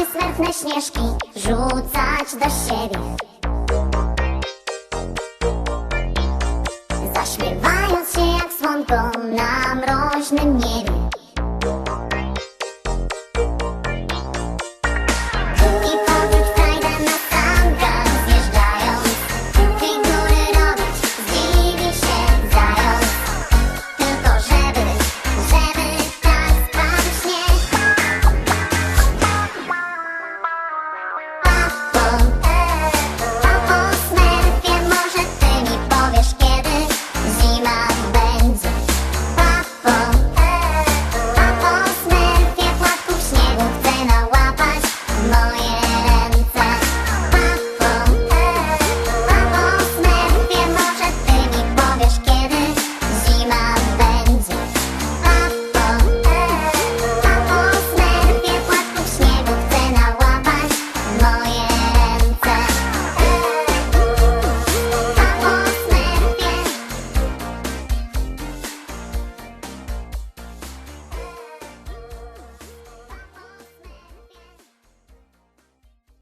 takie smartne śnieżki rzucać do siebie. Zaśmiewając się jak słonko na mroźnym niebie.